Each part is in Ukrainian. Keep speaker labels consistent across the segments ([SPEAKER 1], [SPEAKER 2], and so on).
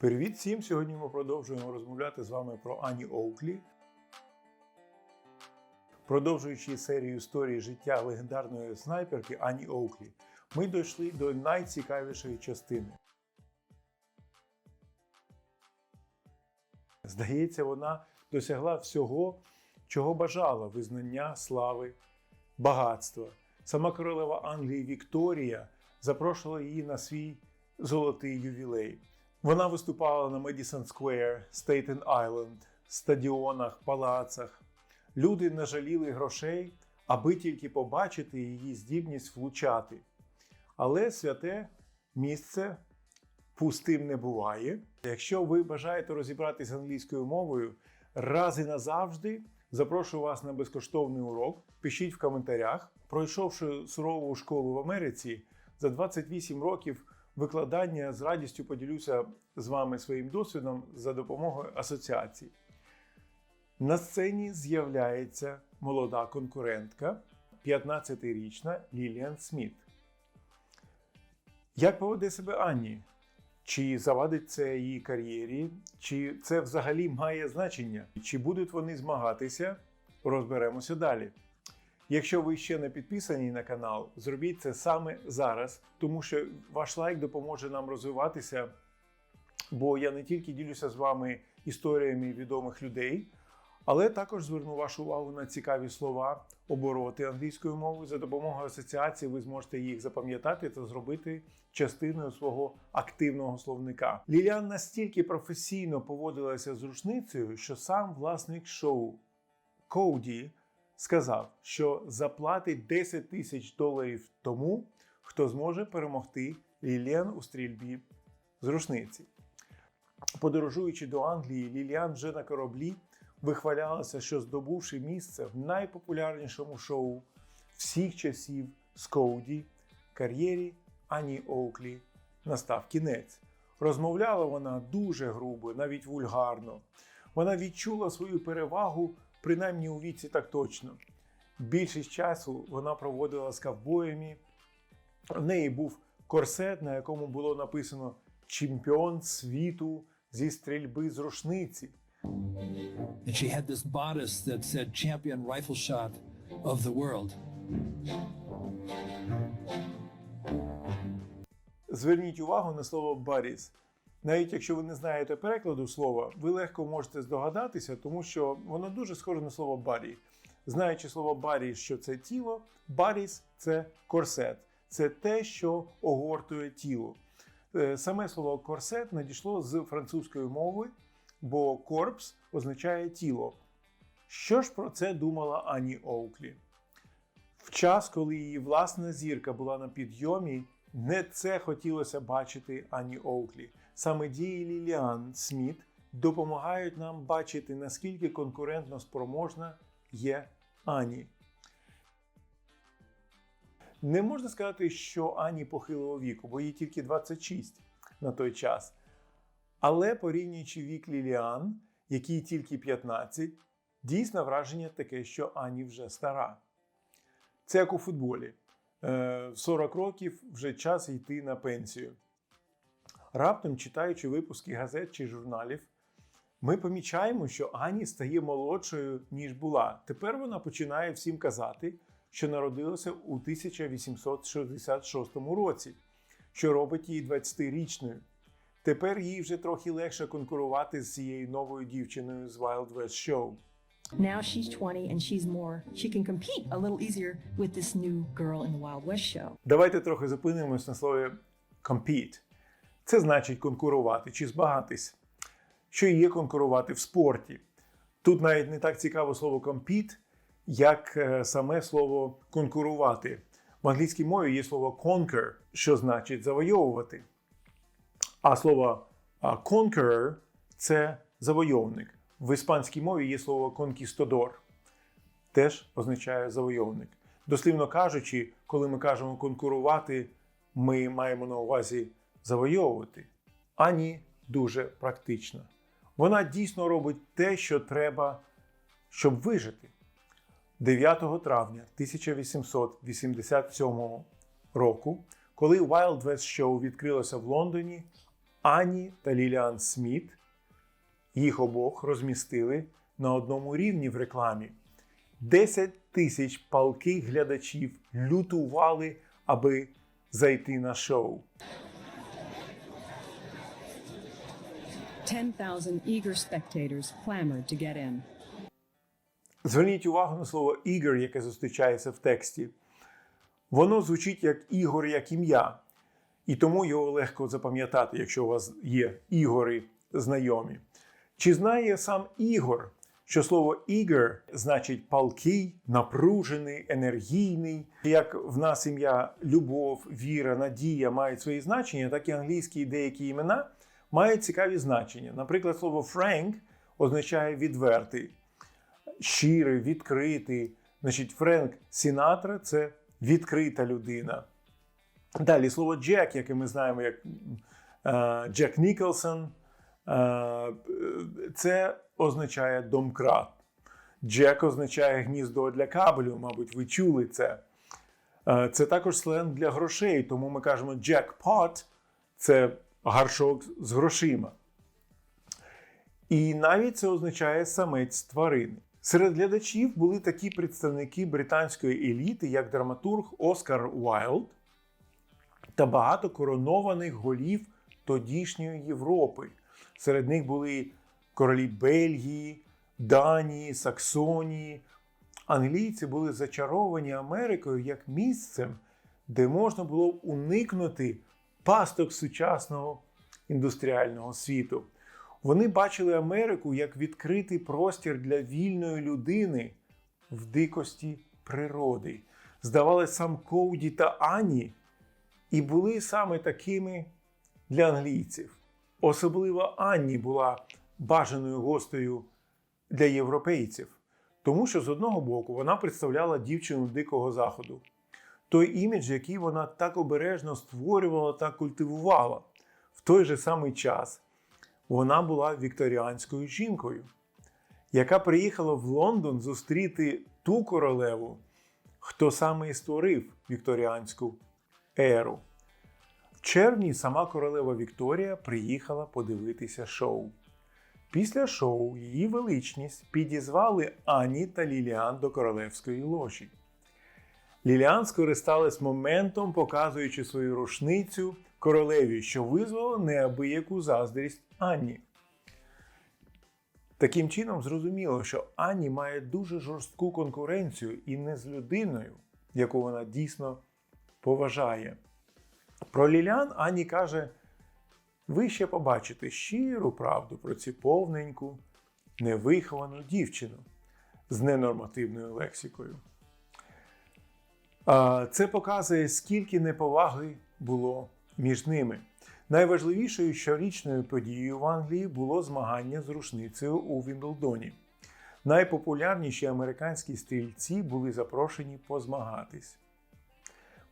[SPEAKER 1] Привіт всім! Сьогодні ми продовжуємо розмовляти з вами про Ані Оуклі. Продовжуючи серію історії життя легендарної снайперки Ані Оуклі, ми дійшли до найцікавішої частини. Здається, вона досягла всього, чого бажала визнання, слави, багатства. Сама королева Англії Вікторія запрошувала її на свій золотий ювілей. Вона виступала на Медісон Сквер, Стейтен Айленд, стадіонах, палацах. Люди не жаліли грошей, аби тільки побачити її здібність влучати. Але святе місце пустим не буває. Якщо ви бажаєте розібратися англійською мовою, раз і назавжди запрошую вас на безкоштовний урок. Пишіть в коментарях. Пройшовши сурову школу в Америці, за 28 років викладання з радістю поділюся з вами своїм досвідом за допомогою асоціацій. На сцені з'являється молода конкурентка, 15-річна Ліліан Сміт. Як поведе себе Анні? Чи завадить це її кар'єрі, чи це взагалі має значення? Чи будуть вони змагатися? Розберемося далі. Якщо ви ще не підписані на канал, зробіть це саме зараз, тому що ваш лайк допоможе нам розвиватися. Бо я не тільки ділюся з вами історіями відомих людей, але також зверну вашу увагу на цікаві слова, обороти англійською мовою. За допомогою асоціації ви зможете їх запам'ятати та зробити частиною свого активного словника. Ліліан настільки професійно поводилася з рушницею, що сам власник шоу Коуді сказав, що заплатить 10 тисяч доларів тому, хто зможе перемогти Ліліан у стрільбі з рушниці. Подорожуючи до Англії, Ліліан вже на кораблі вихвалялася, що здобувши місце в найпопулярнішому шоу всіх часів Скоуді, кар'єрі Ані Оуклі настав кінець. Розмовляла вона дуже грубо, навіть вульгарно. Вона відчула свою перевагу, принаймні у віці так точно. Більшість часу вона проводила з ковбоями. В неї був корсет, на якому було написано Чемпіон світу зі стрільби з рушниці.
[SPEAKER 2] And she had this bodice that said champion rifle shot of the world.
[SPEAKER 1] Зверніть увагу на слово баріс. Навіть якщо ви не знаєте перекладу слова, ви легко можете здогадатися, тому що воно дуже схоже на слово барі. Знаючи слово барі, що це тіло, баріс це корсет, це те, що огортує тіло. Е, Саме слово корсет надійшло з французької мови, бо корпс означає тіло. Що ж про це думала Ані Оуклі? В час, коли її власна зірка була на підйомі, не це хотілося бачити Ані Оуклі. Саме дії Ліліан Сміт допомагають нам бачити, наскільки конкурентно спроможна є Ані. Не можна сказати, що Ані похилого віку, бо їй тільки 26 на той час. Але порівнюючи вік Ліліан, якій тільки 15, дійсно враження таке, що Ані вже стара. Це як у футболі. Е, В 40 років вже час йти на пенсію. Раптом, читаючи випуски газет чи журналів, ми помічаємо, що Ані стає молодшою, ніж була. Тепер вона починає всім казати, що народилася у 1866 році, що робить її 20-річною. Тепер їй вже трохи легше конкурувати з цією новою дівчиною з Wild West Show.
[SPEAKER 3] Now she's 20 and she's more, she can compete a little easier with this new girl in the Wild West show.
[SPEAKER 1] Давайте трохи зупинимось на слові compete. Це значить конкурувати чи збагатись. Що є конкурувати в спорті. Тут навіть не так цікаво слово compete, як е, саме слово конкурувати. В англійській мові є слово conquer, що значить завойовувати. А слово conqueror це завойовник. В іспанській мові є слово conquistador, теж означає завойовник. Дослівно кажучи, коли ми кажемо конкурувати, ми маємо на увазі завойовувати. Ані дуже практична. Вона дійсно робить те, що треба, щоб вижити. 9 травня 1887 року, коли Wild West Show відкрилося в Лондоні, Ані та Ліліан Сміт їх обох розмістили на одному рівні в рекламі. 10 тисяч палких глядачів лютували, аби зайти на шоу.
[SPEAKER 4] 10,000 eager spectators clamored to get in.
[SPEAKER 1] Зверніть увагу на слово ігор, яке зустрічається в тексті. Воно звучить як Ігор, як ім'я, і тому його легко запам'ятати, якщо у вас є ігори знайомі. Чи знає сам Ігор, що слово ігор значить палкий, напружений, енергійний? Як в нас ім'я любов, віра, надія мають свої значення, так і англійські деякі імена мають цікаві значення. Наприклад, слово Френк означає відвертий щирий, відкритий. Значить, Френк Сінатра це відкрита людина. Далі слово Джек, яке ми знаємо як е, Джек Ніколсон, е, це означає домкрат. Джек означає гніздо для кабелю, мабуть, ви чули це. Е, Це також сленг для грошей, тому ми кажемо джекпот це гаршок з грошима. І навіть це означає самець тварини. Серед глядачів були такі представники британської еліти, як драматург Оскар Уайлд та багато коронованих голів тодішньої Європи. Серед них були королі Бельгії, Данії, Саксонії. Англійці були зачаровані Америкою як місцем, де можна було уникнути пасток сучасного індустріального світу. Вони бачили Америку як відкритий простір для вільної людини в дикості природи. Здавалося, сам Коуді та Ані і були саме такими для англійців. Особливо Анні була бажаною гостею для європейців, тому що з одного боку вона представляла дівчину дикого заходу, той імідж, який вона так обережно створювала та культивувала. В той же самий час вона була вікторіанською жінкою, яка приїхала в Лондон зустріти ту королеву, хто саме і створив вікторіанську еру. В червні сама королева Вікторія приїхала подивитися шоу. Після шоу її величність підізвали Ані та Ліліан до королевської ложі. Ліліан скористалась моментом, показуючи свою рушницю королеві, що визвало неабияку заздрість Анні. Таким чином, зрозуміло, що Анні має дуже жорстку конкуренцію і не з людиною, яку вона дійсно поважає. Про Ліліан Анні каже: ви ще побачите щиру правду про цю повненьку, невиховану дівчину з ненормативною лексикою. Це показує, скільки неповаги було між ними. Найважливішою щорічною подією в Англії було змагання з рушницею у Вімблдоні. Найпопулярніші американські стрільці були запрошені позмагатись.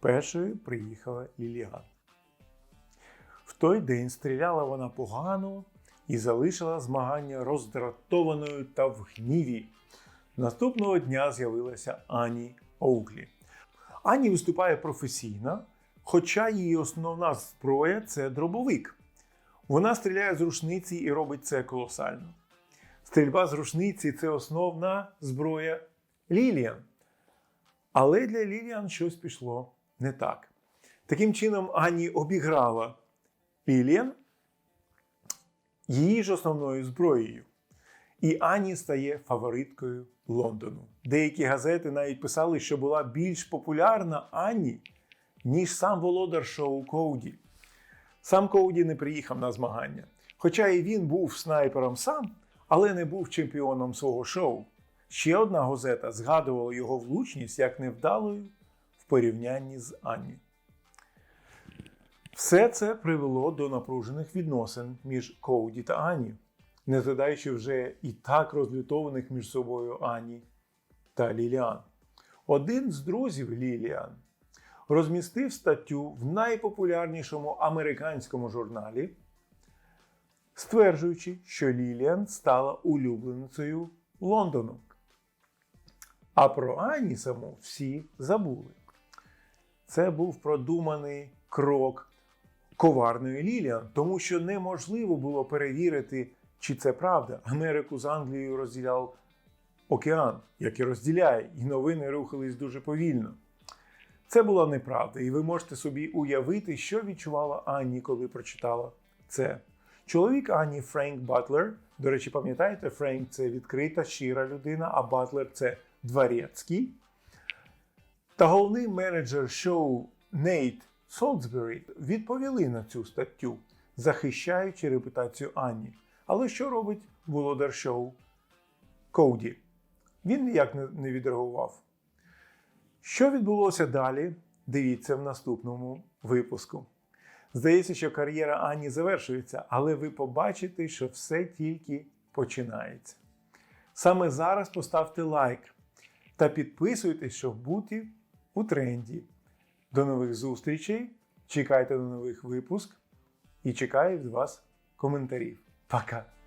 [SPEAKER 1] Першою приїхала Ліліан. В той день стріляла вона погано і залишила змагання роздратованою та в гніві. Наступного дня з'явилася Ані Оуклі. Ані виступає професійно, хоча її основна зброя це дробовик. Вона стріляє з рушниці і робить це колосально. Стрільба з рушниці це основна зброя Ліліан. Але для Ліліан щось пішло не так. Таким чином, Ані обіграла Ліліан її ж основною зброєю. І Ані стає фавориткою Лондону. Деякі газети навіть писали, що була більш популярна Ані, ніж сам володар шоу Коуді. Сам Коуді не приїхав на змагання. Хоча і він був снайпером сам, але не був чемпіоном свого шоу. Ще одна газета згадувала його влучність як невдалою в порівнянні з Анні. Все це привело до напружених відносин між Коуді та Ані, не згадаючи вже і так розлютованих між собою Ані та Ліліан. Один з друзів Ліліан розмістив статтю в найпопулярнішому американському журналі, стверджуючи, що Ліліан стала улюбленицею Лондону. А про Ані саму всі забули. Це був продуманий крок коварною Ліліан, тому що неможливо було перевірити, чи це правда. Америку з Англією розділяв океан, як і розділяє, і новини рухались дуже повільно. Це була неправда, і ви можете собі уявити, що відчувала Анні, коли прочитала це. Чоловік Анні Френк Батлер. До речі, пам'ятаєте, Френк це відкрита, щира людина, а Батлер це дворецький. Та головний менеджер шоу Нейт Солсбері відповіли на цю статтю, захищаючи репутацію Анні. Але що робить володар шоу Коуді? Він ніяк не- відреагував. Що відбулося далі? Дивіться в наступному випуску. Здається, що кар'єра Ані завершується, але ви побачите, що все тільки починається. Саме зараз поставте лайк та підписуйтесь, щоб бути у тренді. До нових зустрічей. Чекайте на нових випуск і чекаю від вас коментарів. Faca.